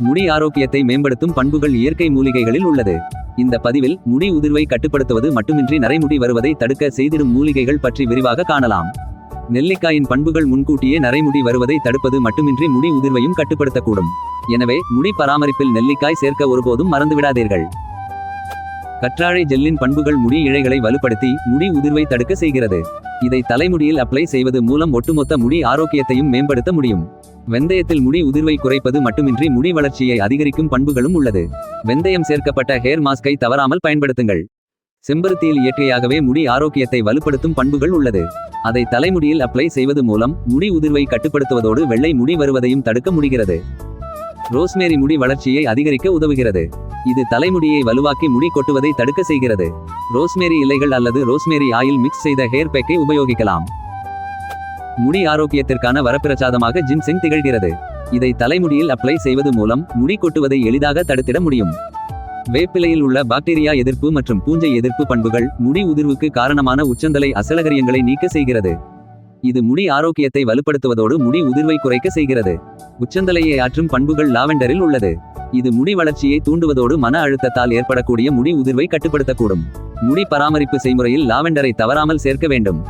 முடி ஆரோக்கியத்தை மேம்படுத்தும் பண்புகள் இயற்கை மூலிகைகளில் உள்ளது. இந்த பதிவில் முடி உதிர்வை கட்டுப்படுத்துவது மட்டுமின்றி நரைமுடி வருவதை தடுக்க செய்திடும் மூலிகைகள் பற்றி விரிவாக காணலாம். நெல்லிக்காயின் பண்புகள் முன்கூட்டியே நரைமுடி வருவதை தடுப்பது மட்டுமின்றி முடி உதிர்வையும் கட்டுப்படுத்தக்கூடும். எனவே முடி பராமரிப்பில் நெல்லிக்காய் சேர்க்க ஒருபோதும் மறந்துவிடாதீர்கள். கற்றாழை ஜெல்லின் பண்புகள் முடி இழைகளை வலுப்படுத்தி முடி உதிர்வை தடுக்க செய்கிறது. இதை தலைமுடியில் அப்ளை செய்வது மூலம் ஒட்டுமொத்த முடி ஆரோக்கியத்தையும் மேம்படுத்த முடியும். வெந்தயத்தில் முடி உதிர்வை குறைப்பது மட்டுமின்றி முடி வளர்ச்சியை அதிகரிக்கும் பண்புகளும் உள்ளது. வெந்தயம் சேர்க்கப்பட்ட ஹேர் மாஸ்கை தவறாமல் பயன்படுத்துங்கள். செம்பருத்தியில் இயற்கையாகவே முடி ஆரோக்கியத்தை வலுப்படுத்தும் பண்புகள் உள்ளது. அதை தலைமுடியில் அப்ளை செய்வது மூலம் முடி உதிர்வை கட்டுப்படுத்துவதோடு வெள்ளை முடி வருவதையும் தடுக்க முடிகிறது. ரோஸ்மேரி முடி வளர்ச்சியை அதிகரிக்க உதவுகிறது. இது தலைமுடியை வலுவாக்கி முடி கொட்டுவதை தடுக்க செய்கிறது. ரோஸ்மேரி இலைகள் அல்லது ரோஸ்மேரி ஆயில் மிக்ஸ் செய்த ஹேர் பேக்கை உபயோகிக்கலாம். முடி ஆரோக்கியத்திற்கான வரப்பிரசாதமாக ஜின்செங் திகழ்கிறது. இதை தலைமுடியில் அப்ளை செய்வது மூலம் முடி கொட்டுவதை எளிதாக தடுத்திட முடியும். வேப்பிலையில் உள்ள பாக்டீரியா எதிர்ப்பு மற்றும் பூஞ்சை எதிர்ப்பு பண்புகள் முடி உதிர்வுக்கு காரணமான உச்சந்தலை அசலகரியங்களை நீக்க செய்கிறது. இது முடி ஆரோக்கியத்தை வலுப்படுத்துவதோடு முடி உதிர்வை குறைக்க செய்கிறது. உச்சந்தலையை ஆற்றும் பண்புகள் லாவெண்டரில் உள்ளது. இது முடி வளர்ச்சியை தூண்டுவதோடு மன அழுத்தத்தால் ஏற்படக்கூடிய முடி உதிர்வை கட்டுப்படுத்தக்கூடும். முடி பராமரிப்பு செய்முறையில் லாவெண்டரை தவறாமல் சேர்க்க வேண்டும்.